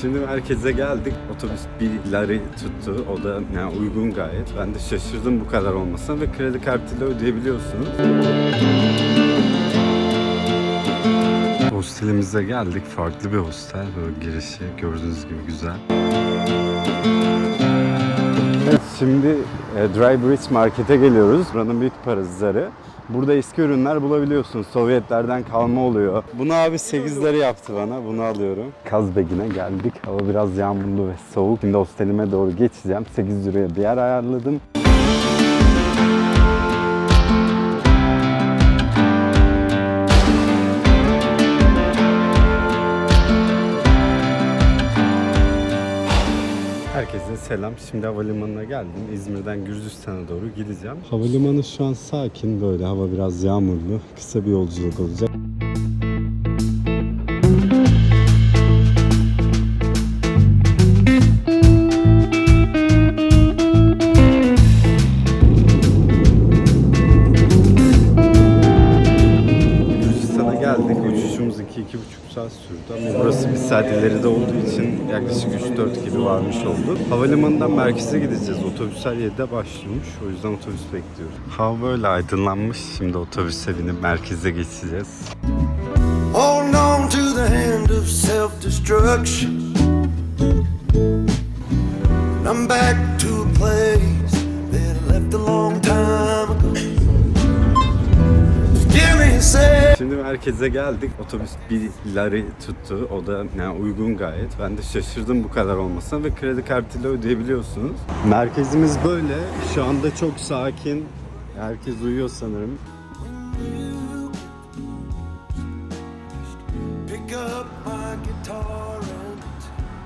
Şimdi merkeze geldik. Otobüs bir lari tuttu. O da yani uygun gayet. Ben de şaşırdım bu kadar olmasına ve kredi kartıyla ödeyebiliyorsunuz. Hostelimize geldik. Farklı bir hostel. Böyle girişi gördüğünüz gibi güzel. Şimdi e, Dry Bridge Market'e geliyoruz. Buranın büyük parazları. Burada eski ürünler bulabiliyorsun. Sovyetlerden kalma oluyor. Bunu abi 8 lira yaptı bana. Bunu alıyorum. Kazbegi'ne geldik. Hava biraz yağmurlu ve soğuk. Şimdi hostelime doğru geçeceğim. 8 liraya bir yer ayarladım. Selam. Şimdi havalimanına geldim. İzmir'den Gürcistan'a doğru gideceğim. Havalimanı şu an sakin böyle. Hava biraz yağmurlu. Kısa bir yolculuk olacak. Oldu. Havalimanından merkeze gideceğiz. Otobüsler 7'de başlıyormuş. O yüzden otobüs bekliyoruz. Hava böyle aydınlanmış. Şimdi otobüse binip merkeze geçeceğiz. Holding on to the hand of self destruction. I'm back to a place that I left a Şimdi merkeze geldik. Otobüs bir lari tuttu. O da yani uygun gayet. Ben de şaşırdım bu kadar olmasına ve kredi kartıyla ödeyebiliyorsunuz. Merkezimiz böyle. Şu anda çok sakin. Herkes uyuyor sanırım.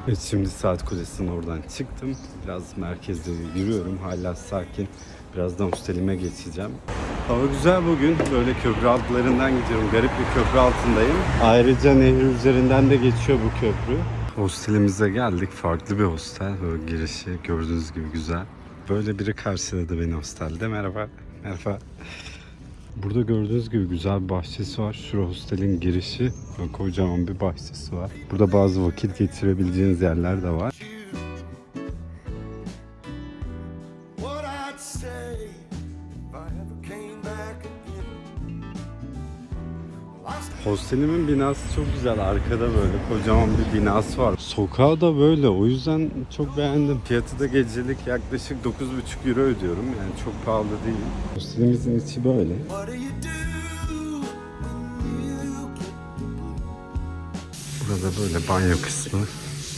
Evet şimdi saat kulesinin oradan çıktım. Biraz merkezde yürüyorum. Hala sakin. Birazdan hostelime geçeceğim. Hava güzel bugün. Böyle köprü altlarından gidiyorum. Garip bir köprü altındayım. Ayrıca nehir üzerinden de geçiyor bu köprü. Hostelimize geldik. Farklı bir hostel. Böyle girişi gördüğünüz gibi güzel. Böyle biri karşıladı beni hostelde. Merhaba. Merhaba. Burada gördüğünüz gibi güzel bir bahçesi var. Şura hostelin girişi. Kocaman bir bahçesi var. Burada bazı vakit geçirebileceğiniz yerler de var. Hostelimin binası çok güzel. Arkada böyle kocaman bir binası var. Sokağı da böyle. O yüzden çok beğendim. Fiyatı da gecelik yaklaşık 9,5 euro ödüyorum. Yani çok pahalı değil. Hostelimizin içi böyle. Burada böyle banyo kısmı.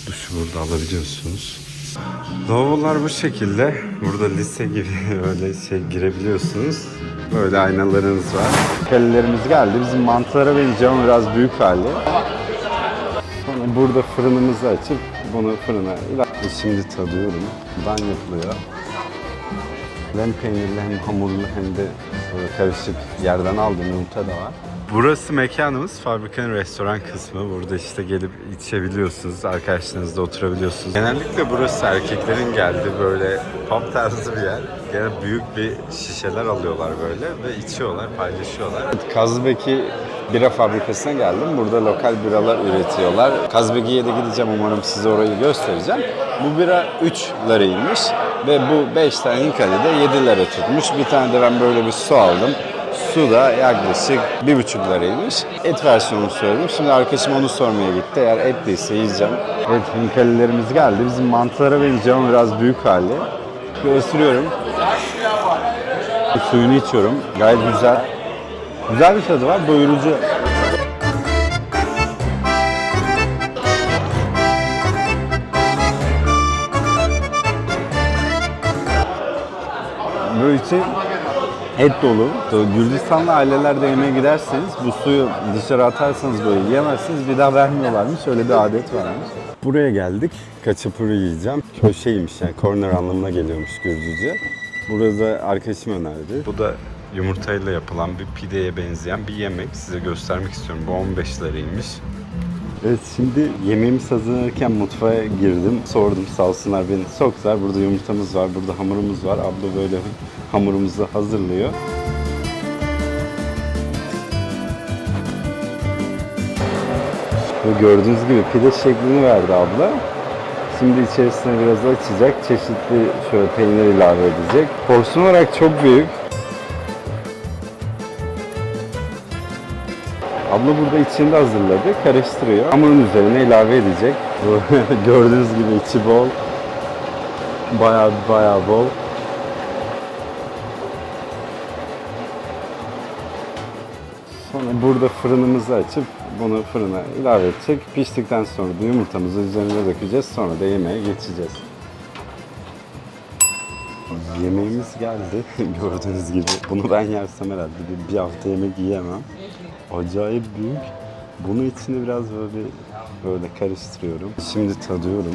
Duşu burada alabiliyorsunuz. Lavabolar bu şekilde. Burada lise gibi öyle şey girebiliyorsunuz. Böyle aynalarınız var. Kalelerimiz geldi. Bizim mantılara benziyor biraz büyük hali. Sonra burada fırınımızı açıp bunu fırına ilave- Şimdi tadıyorum. Bundan yapılıyor. Hem peynirli hem hamurlu hem de böyle karışık yerden aldım yumurta da var. Burası mekanımız. Fabrikanın restoran kısmı. Burada işte gelip içebiliyorsunuz. Arkadaşlarınızla oturabiliyorsunuz. Genellikle burası erkeklerin geldiği böyle pub tarzı bir yer. Gene büyük bir şişeler alıyorlar böyle ve içiyorlar, paylaşıyorlar. Kazbeki bira fabrikasına geldim. Burada lokal biralar üretiyorlar. Kazbeki'ye de gideceğim umarım size orayı göstereceğim. Bu bira 3 liraymış ve bu 5 tane Hinkali'de 7 lira tutmuş. Bir tane de ben böyle bir su aldım. Su da yaklaşık 1,5 liraymış. Et versiyonunu söyledim. Şimdi arkadaşım onu sormaya gitti. Eğer etliyse yiyeceğim. Evet Hinkalilerimiz geldi. Bizim mantılara benziyor ama biraz büyük hali. Bir ısırıyorum. Suyunu içiyorum. Gayet güzel. Güzel bir tadı var. Doyurucu. Böyle içi et dolu. Gürcistanlı ailelerde yemeğe giderseniz bu suyu dışarı atarsanız böyle yiyemezsiniz. Bir daha vermiyorlarmış. Öyle bir adet varmış. Buraya geldik. Kaçapuru yiyeceğim. Köşeymiş yani corner anlamına geliyormuş Gürcüce. Burada arkadaşım önerdi. Bu da yumurtayla yapılan bir pideye benzeyen bir yemek. Size göstermek istiyorum. Bu 15 liraymış. Evet şimdi yemeğimiz hazırlanırken mutfağa girdim. Sordum sağ olsunlar beni soktular. Burada yumurtamız var, burada hamurumuz var. Abla böyle hamurumuzu hazırlıyor. Ve gördüğünüz gibi pide şeklini verdi abla. Şimdi içerisine biraz açacak. Çeşitli şöyle peynir ilave edecek. Porsiyon olarak çok büyük. Abla burada içinde hazırladı. Karıştırıyor. Hamurun üzerine ilave edecek. Gördüğünüz gibi içi bol. Bayağı bayağı bol. Sonra burada fırınımızı açıp bunu fırına ilave edecek. Piştikten sonra da yumurtamızı üzerine dökeceğiz. Sonra da yemeğe geçeceğiz. Yemeğimiz geldi. Gördüğünüz gibi. Bunu ben yersem herhalde bir, bir hafta yemek yiyemem. Acayip büyük. Bunu içine biraz böyle böyle karıştırıyorum. Şimdi tadıyorum.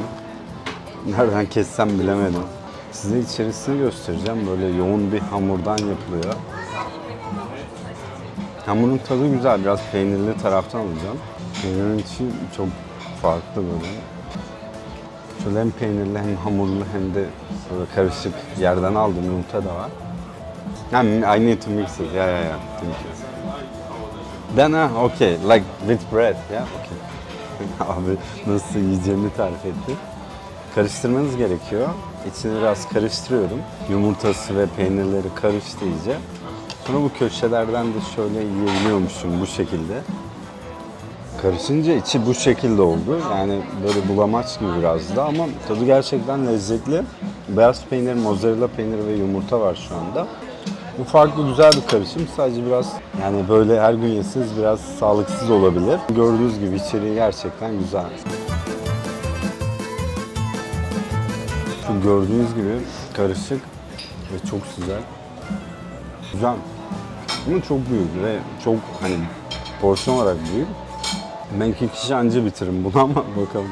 Nereden kessem bilemedim. Size içerisini göstereceğim. Böyle yoğun bir hamurdan yapılıyor. Hamurun tadı güzel. Biraz peynirli taraftan alacağım. Peynirin içi çok farklı böyle. Şöyle hem peynirli hem hamurlu hem de böyle karışık yerden aldım yumurta da var. Ha, I need to mix it. Yeah, yeah, yeah. Then, ah, okay. Like with bread. Yeah, okay. Abi nasıl yiyeceğimi tarif etti. Karıştırmanız gerekiyor. İçini biraz karıştırıyorum. Yumurtası ve peynirleri karıştı iyice. Sonra bu köşelerden de şöyle yiyebiliyormuşum bu şekilde. Karışınca içi bu şekilde oldu. Yani böyle bulamaç gibi biraz da ama tadı gerçekten lezzetli. Beyaz peynir, mozzarella peyniri ve yumurta var şu anda. Bu farklı güzel bir karışım. Sadece biraz yani böyle her gün yeseniz biraz sağlıksız olabilir. Gördüğünüz gibi içeriği gerçekten güzel. Şu gördüğünüz gibi karışık ve çok güzel. Güzel. Ama çok büyük ve çok hani porsiyon olarak büyük. Ben iki kişi anca bitiririm bunu ama bakalım.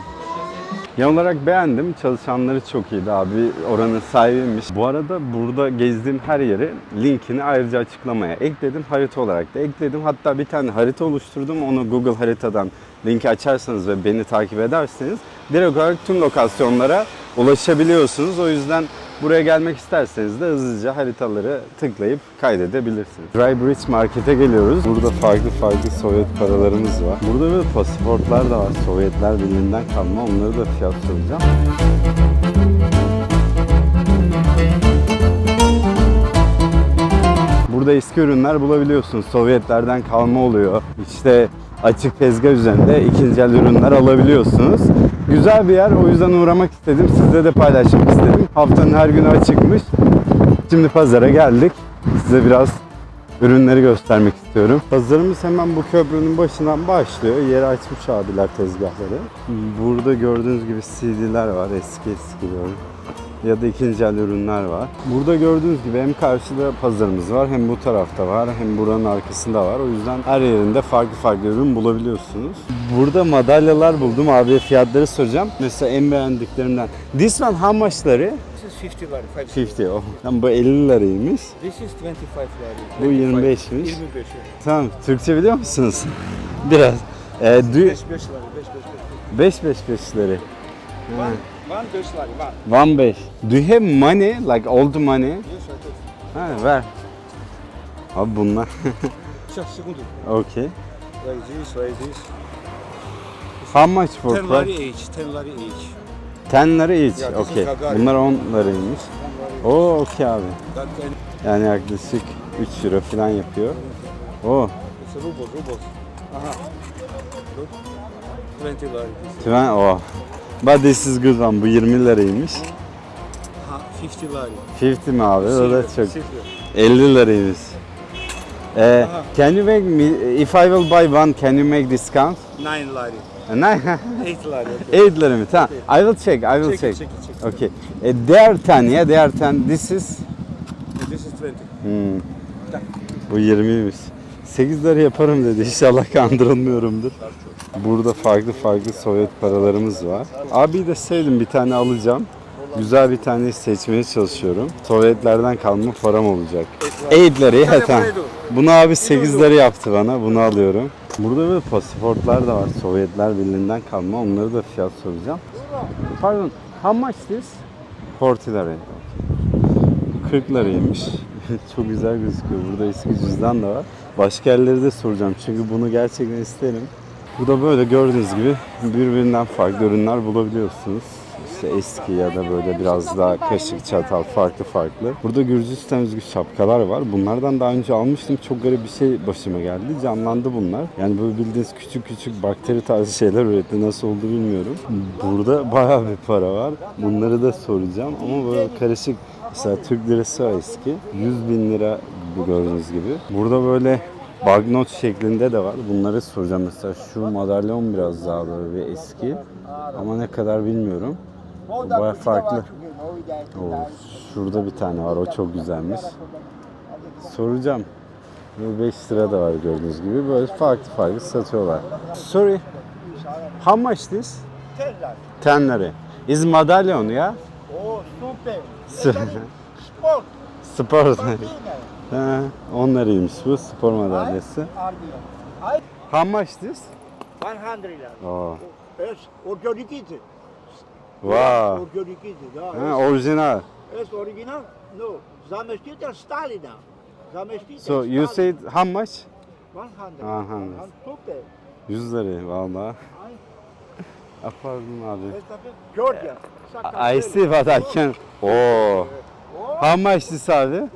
Genel olarak beğendim. Çalışanları çok iyiydi abi. Oranın sahibiymiş. Bu arada burada gezdiğim her yeri linkini ayrıca açıklamaya ekledim. Harita olarak da ekledim. Hatta bir tane harita oluşturdum. Onu Google haritadan linki açarsanız ve beni takip ederseniz direkt olarak tüm lokasyonlara ulaşabiliyorsunuz. O yüzden buraya gelmek isterseniz de hızlıca haritaları tıklayıp kaydedebilirsiniz. Dry Bridge Market'e geliyoruz. Burada farklı farklı Sovyet paralarımız var. Burada böyle pasaportlar da var. Sovyetler Birliği'nden kalma. Onları da fiyat soracağım. Burada eski ürünler bulabiliyorsunuz. Sovyetlerden kalma oluyor. İşte açık tezgah üzerinde ikinci el ürünler alabiliyorsunuz. Güzel bir yer. O yüzden uğramak istedim. Sizle de paylaşmak istedim. Haftanın her günü açıkmış. Şimdi pazara geldik. Size biraz ürünleri göstermek istiyorum. Pazarımız hemen bu köprünün başından başlıyor. Yeri açmış abiler tezgahları. Burada gördüğünüz gibi CD'ler var. Eski eski böyle ya da ikinci el ürünler var. Burada gördüğünüz gibi hem karşıda pazarımız var hem bu tarafta var hem buranın arkasında var. O yüzden her yerinde farklı farklı ürün bulabiliyorsunuz. Burada madalyalar buldum. Abiye fiyatları soracağım. Mesela en beğendiklerimden. This one is 50 lari, 50. 50. Oh. Tam bu 50 liraymış. This is 25 lari. Bu 25. 25'miş. 25. Tamam. Türkçe biliyor musunuz? Biraz. Ee, du- 5 5 lari, 5 5 5. 5 5 5'leri. One, one 5 lari, one. 1 5. Do you have money? Like old money? Yes, I thought. Ha ver. Abi bunlar. Сейчас, секунду. okay. Like this, like this. How much for 10 price? lari each, 10 lari each. 10 lira each. Okay. Gagarin. Bunlar 10 liraymış. Oo okey abi. That Yani yaklaşık 3 euro falan yapıyor. Oo. it's rubles, rubles. Aha. Look. 20 lari. Tüven oh. But this is good one. Bu 20 liraymış. Aha, 50 lari. 50 mi abi? O da çok. silver. 50 liraymış. Aha. can you make me if I will buy one can you make discount? 9 lari. Nine. 8 lari, okay. 8 lira mı? Tamam. I will check. I will Check check. check check. Okay. Are 10 yeah, they are 10. This is This is 20. Hmm. Bu 20'ymiş. 8 lira yaparım dedi. İnşallah kandırılmıyorumdur. Burada farklı farklı Sovyet paralarımız var. Abi de sevdim bir tane alacağım. Güzel bir tane seçmeye çalışıyorum. Sovyetlerden kalma param olacak. 8 lirayı he tamam. Bunu abi 8 lira yaptı bana. Bunu alıyorum. Burada böyle pasaportlar da var. Sovyetler Birliği'nden kalma. Onları da fiyat soracağım. Pardon. How much this? 40 lira. 40 liraymış. Çok güzel gözüküyor. Burada eski cüzdan da var. Başka yerleri de soracağım. Çünkü bunu gerçekten isterim. Bu da böyle gördüğünüz gibi birbirinden farklı ürünler bulabiliyorsunuz. İşte eski ya da böyle biraz daha kaşık, çatal farklı farklı. Burada Gürcistan özgü şapkalar var. Bunlardan daha önce almıştım. Çok garip bir şey başıma geldi. Canlandı bunlar. Yani böyle bildiğiniz küçük küçük bakteri tarzı şeyler üretti. Nasıl oldu bilmiyorum. Burada bayağı bir para var. Bunları da soracağım ama böyle karışık. Mesela Türk lirası var eski. 100 bin lira gördüğünüz gibi. Burada böyle banknot şeklinde de var. Bunları soracağım. Mesela şu madalyon biraz daha böyle bir eski. Ama ne kadar bilmiyorum. Baya farklı. Oo, şurada bir tane var. O çok güzelmiş. Soracağım. Bu 5 lira da var gördüğünüz gibi. Böyle farklı farklı satıyorlar. Sorry. How much this? 10 lira. Is madalyon ya? Oh, super. Sport. Spor. Ha, 10 liraymış bu spor madalyası. How much this? 100 lira. Oo. Es organikiti. Wow. Organikiti. Da. Ha, orijinal. Es, es original. No. Zamestita Stalina. Zamestita So you said how much? 100. 100. Super. 100 lira valla. Ay, Pardon abi. Georgia. I see what I can. Oo. Oh, How much this abi? 100.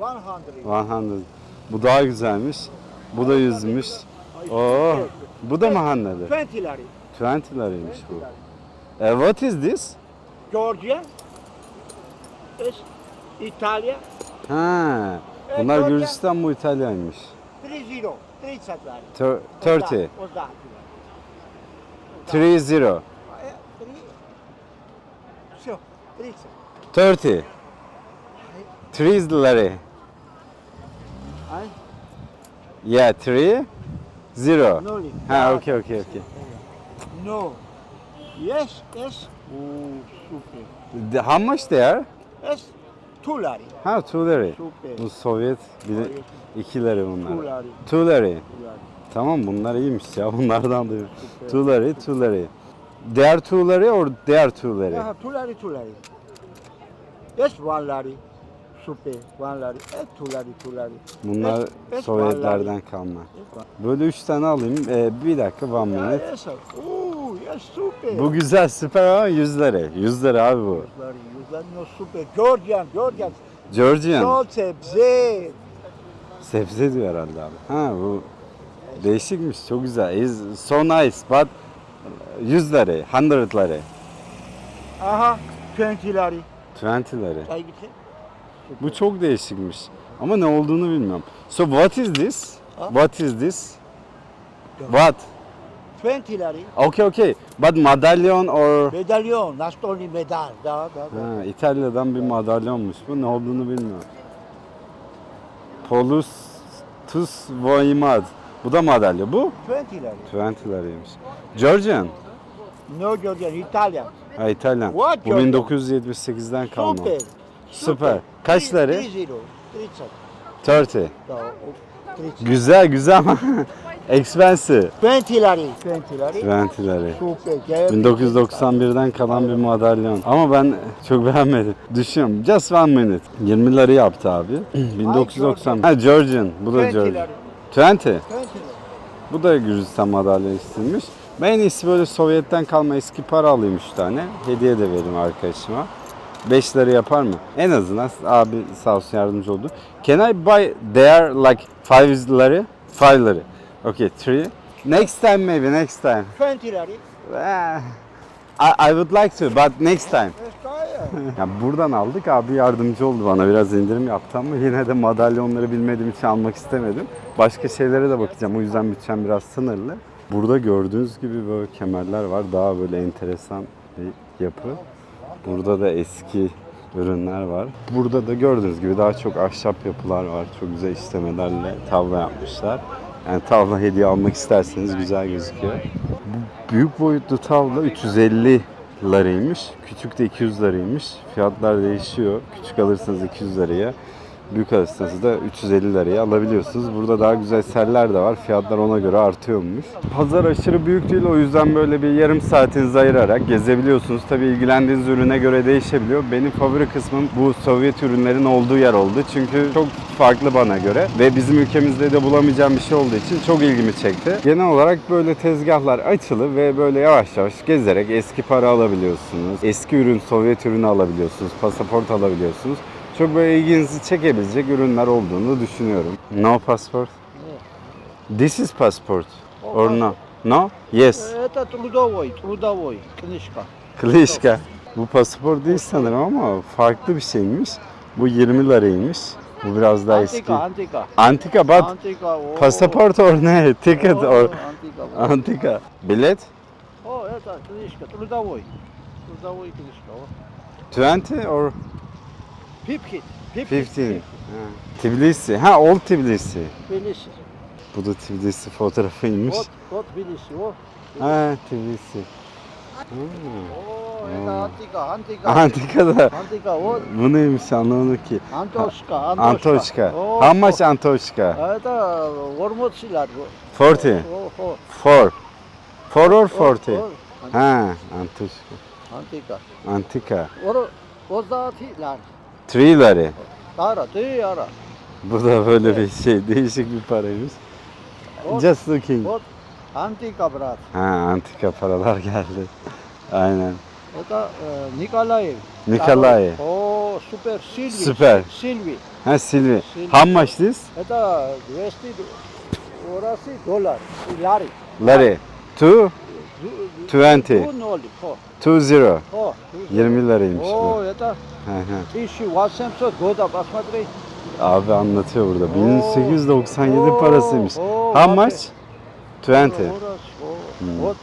100. Bu daha güzelmiş. Bu da yüzmüş. Oo. Bu da mı 100 lira? 20 lira. 20 liraymış bu. Eh, what is this? Georgia, is İtalya, Ha. Bunlar Georgia. Gürcistan bu İtalya'ymış. 3-0, 30'lar. Tur- 30. O da. 3-0. 3. 30. 3 lari. Yeah, 3 0. Ha, okey okey okey. No. Yes, yes. Oh, super. The- How much they are? Yes, two lari. Ha, 2 lira. Super. Bu Sovyet bir de 2 lira Two bunlar. lari. 2 lira. Two lari. Tamam bunlar iyiymiş ya. Bunlardan da. 2 lira, 2 lira. They are 2 lira or they are 2 lira? Yeah, two lari, two lari. Yes, one lari. Super, one lari. Eh, two lari, two lari. Bunlar Yes, yes, Sovyetlerden lari. kalma. Yes, one. Böyle 3 tane alayım. Ee, bir dakika one Yeah, minute. yes, sir. Oh, yes, super. Bu güzel süper ama 100 lira. 100 lira abi bu. You lari, no super. Georgian, Georgian. Georgian. Sol sebze. Sebze diyor herhalde abi. Ha bu değişikmiş. Çok güzel. Is so nice but 100 lira, 100 lira, Aha, 20 lari. 20 lira. Ay gitsin. Bu çok değişikmiş. Ama ne olduğunu bilmiyorum. So what is this? Ha? What is this? What? 20 lari. Okay, okay. But madalyon or Medalyon, nastolni medal. Da, da, da. Ha, İtalya'dan bir madalyonmuş bu. Ne olduğunu bilmiyorum. Polus Tus Voimad. Bu da madalya. Bu 20 lari. 20 liraymış. Georgian. No Georgian, İtalyan. Ha İtalyan. What Bu Georgian? 1978'den kalma. Super. Süper. Kaç lira? 30. 30. 30. Da, o- 30. Güzel güzel ama expensive. 20 lari. 20 lari. 20 lira. Super. Gel- 1991'den kalan bir madalyon. Ama ben çok beğenmedim. Düşüyorum. Just one minute. 20 lira yaptı abi. 1990. Ha Georgian. Bu da 20 Georgian. lari. 20. 20 lari. Bu da Gürcistan madalyasıymış. Ben en iyisi böyle Sovyet'ten kalma eski para alayım 3 tane. Hediye de vereyim arkadaşıma. 5 lira yapar mı? En azından abi sağ olsun yardımcı oldu. Can I buy there like 5 lira? 5 lira. Okay, 3. Next time maybe next time. 20 lari. Eh, I, I would like to but next time. Ya buradan aldık abi yardımcı oldu bana biraz indirim yaptı ama yine de madalyonları bilmediğim için almak istemedim. Başka şeylere de bakacağım o yüzden bütçem biraz sınırlı. Burada gördüğünüz gibi böyle kemerler var daha böyle enteresan bir yapı. Burada da eski ürünler var. Burada da gördüğünüz gibi daha çok ahşap yapılar var. Çok güzel işlemelerle tavla yapmışlar. Yani tavla hediye almak isterseniz güzel gözüküyor. Bu büyük boyutlu tavla 350 liraymış. Küçük de 200 liraymış. Fiyatlar değişiyor. Küçük alırsanız 200 liraya. Büyük arasında da 350 liraya alabiliyorsunuz. Burada daha güzel seller de var. Fiyatlar ona göre artıyormuş. Pazar aşırı büyük değil o yüzden böyle bir yarım saatinizi ayırarak gezebiliyorsunuz. Tabii ilgilendiğiniz ürüne göre değişebiliyor. Benim favori kısmım bu Sovyet ürünlerin olduğu yer oldu. Çünkü çok farklı bana göre ve bizim ülkemizde de bulamayacağım bir şey olduğu için çok ilgimi çekti. Genel olarak böyle tezgahlar açılı ve böyle yavaş yavaş gezerek eski para alabiliyorsunuz. Eski ürün, Sovyet ürünü alabiliyorsunuz. Pasaport alabiliyorsunuz Çok böyle ilginizi çekebilecek ürünler olduğunu düşünüyorum. No passport? This is passport or no? No? Yes. Это трудовой, трудовой, книжка. Klişka. Bu pasaport değil sanırım ama farklı bir şeymiş. Bu 20 liraymış. Bu biraz daha eski. Antika, antika. Antika but Antika. o- pasaport or ne? Ticket o, or Antika. antika. Bilet? О, это книжка, трудовой. Трудовой книжка. о. 20 or Pipkit. Pipkit. Tbilisi. Ha Old Tbilisi. Tbilisi. Bu da Tbilisi fotoğrafıymış. Old, Tbilisi o. Ha Tbilisi. Oo, antika, antika. Antika da. Antika o. Bu neymiş anlamadım ki. Antoşka, Antoşka. Antoşka. Oh. How much Antoşka? Evet, Vormotçiler bu. 40. 4. 4 or 40? Ha, Antoşka. Antika. Antika. Or, o zatiler. lira. Ара, ты ара. Bu da böyle bir şey. Değişik bir paraymış. Вот, Just looking. вот антика, брат. Ha antika paralar geldi. Aynen. Это э, Николаев. Николаев. О, супер, Сильви. Супер. Сильви. Ha Silvi. Silvi. How much this? Это 200 орасы доллар. И Лари. Lari. 2? 20. Bu ne oldu? 20. 20 liraymış. Oo bu. ya da işi vasemsa goda basmadı bey. Abi anlatıyor burada. Oo. 1897 Oo. parasıymış. Oo. How much? 20. Hmm. O.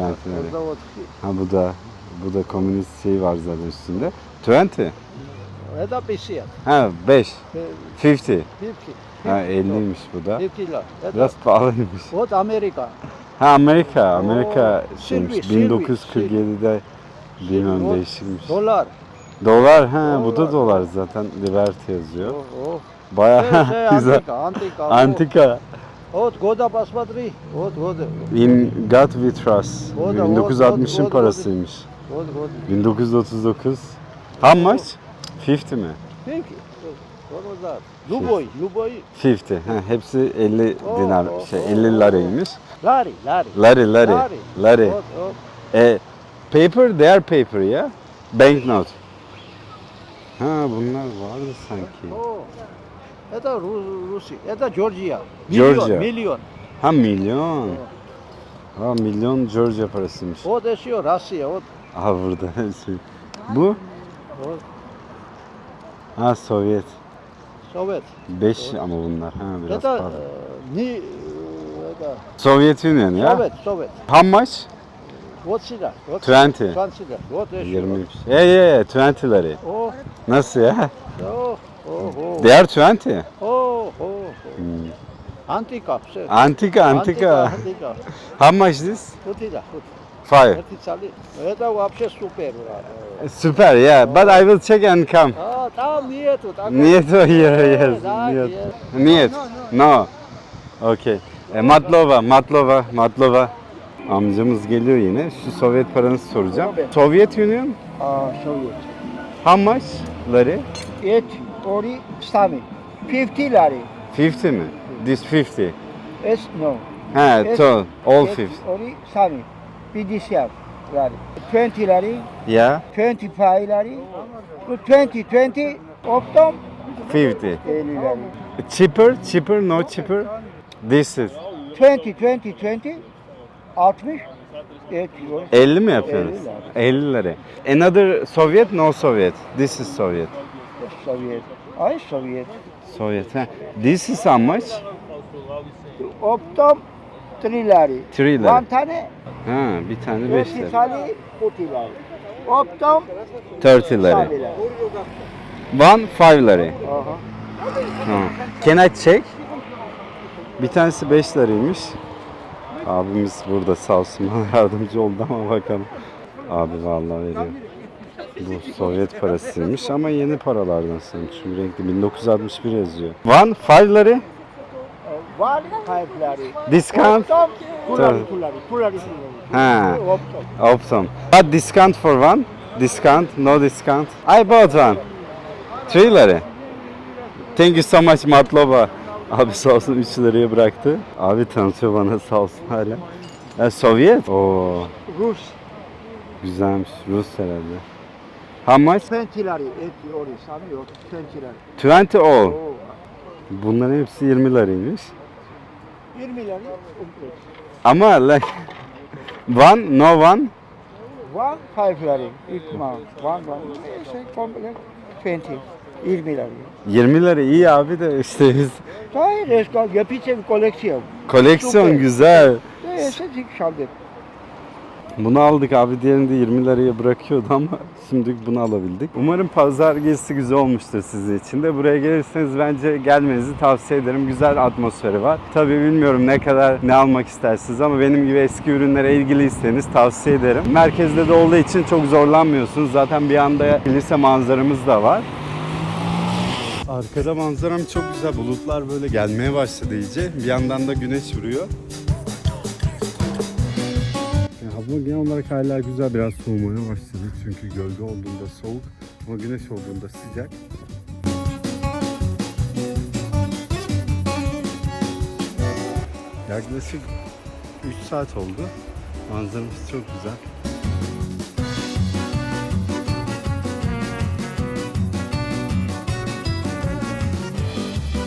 Evet. Ha bu da bu da komünist şey var zaten üstünde. 20. Ya da 5 ya. Ha 5. 50. 50. Ha 50'ymiş bu da. 50 lira. Biraz pahalıymış. O Amerika. Ha Amerika, Amerika o, şeymiş, Sirvi, 1947'de bilmem değişikmiş. Dolar. Dolar, ha dolar. bu da dolar zaten Liberty yazıyor. Oh, oh. Bayağı şey, güzel. Antika, antika. antika. Вот года посмотри, вот года. In God We Trust. God, 1960'ın God, parasıymış. God, God. 1939. How much? 50 mi? 50. Luboy, Luboy. 50. Ha, hepsi 50 dinar oh, şey 50 laraymış. Lari, lari. Lari, lari. Lari. E, paper, their paper ya. Banknot. Ha bunlar vardı sanki. Oh. Это Руси, это Georgia. Milyon, Georgia. Milyon. Ha milyon. Evet. Ha milyon Georgia parasıymış. O da şey Rusya. O... Ha burada. Bu? O... Ha Sovyet. Совет. 5 ama bunlar. Ha biraz Это pahalı. э, не, э, это Sovyet Union ya. Совет, Совет. How much? Вот сюда. Вот 20. сюда, сюда. Вот еще. 20. Yeah yeah 20 lari. О, Nasıl ya? о, о, о, They are 20. о, о, о. Hmm. Антика, все. Antika antika. Антика. How much this? Вот это, вот. 5. Это цали. Это вообще супер. брат. Super yeah. But I will check and come. А, tam niyet. Tako? Niyet, yes, yes. Niyet. Niyet. No. Okay. E, matlova, matlova. Amcamız geliyor yine. Şu Sovyet paranızı soracağım. Sovyet Union? Aa, Sovyet. How much lari? It, ori, sami. 50 lari. 50 mi? This 50. Yes, no. Ha, to, all 50. Ori, sami. Bir lari. 20 lari. Yeah, 25 lari. 20, 20. Optom. 50. 50 lari. Cheaper, cheaper, no cheaper. This is. 20, 20, 20. 60. Et, ori. 50 mi yapıyorsunuz? 50 lira. Another Soviet, no Soviet. This is Soviet. Sovyet. Ay Sovyet. Soviet. Ha. This is how much? Optom 3 lari. 3 lira. One tane Ha, bir tane 5 20 lira. tane 40 lari. 30 lira. 30 lari. One 5 lira. Aha. Ha. Can I check? Bir tanesi 5 liraymış. Abimiz burada sağ olsun bana yardımcı oldu ama bakalım. Abi vallahi veriyor. Bu Sovyet parasıymış ama yeni paralardan sanırım. Şu renkli 1961 yazıyor. One five lari. Five lari. Discount. Optom, lari, two Ha. Optom. But discount for one? Discount? No discount? I bought one. Three lari. Thank you so much Matloba. Abi sağ olsun 3 liraya bıraktı. Abi tanıtıyor bana sağ olsun hala. Ya Sovyet? Oo, Rus, güzelmiş. Rus herhalde. How much? 20 lari. Et ori, sana yok. 20 lari. 20 all. Bunların hepsi 20 liraymış. 20 lari. komplet. Ama like one, no one. One five lari. İlk ma. One one. Neyse komplet. 20. 20 lari. 20 lira iyi abi de işte biz Hayır, eski yapıcı bir koleksiyon. koleksiyon güzel. Neyse dik şaldet. Bunu aldık abi diğerini de 20 liraya bırakıyordu ama şimdi bunu alabildik. Umarım pazar gezisi güzel olmuştur sizin için de. Buraya gelirseniz bence gelmenizi tavsiye ederim. Güzel atmosferi var. Tabii bilmiyorum ne kadar ne almak istersiniz ama benim gibi eski ürünlere ilgiliyseniz tavsiye ederim. Merkezde de olduğu için çok zorlanmıyorsunuz. Zaten bir anda kilise manzaramız da var. Arkada manzaram çok güzel. Bulutlar böyle gelmeye başladı iyice. Bir yandan da güneş vuruyor. Hava genel olarak hala güzel biraz soğumaya başladı. Çünkü gölge olduğunda soğuk ama güneş olduğunda sıcak. Yaklaşık 3 saat oldu. Manzaramız çok güzel.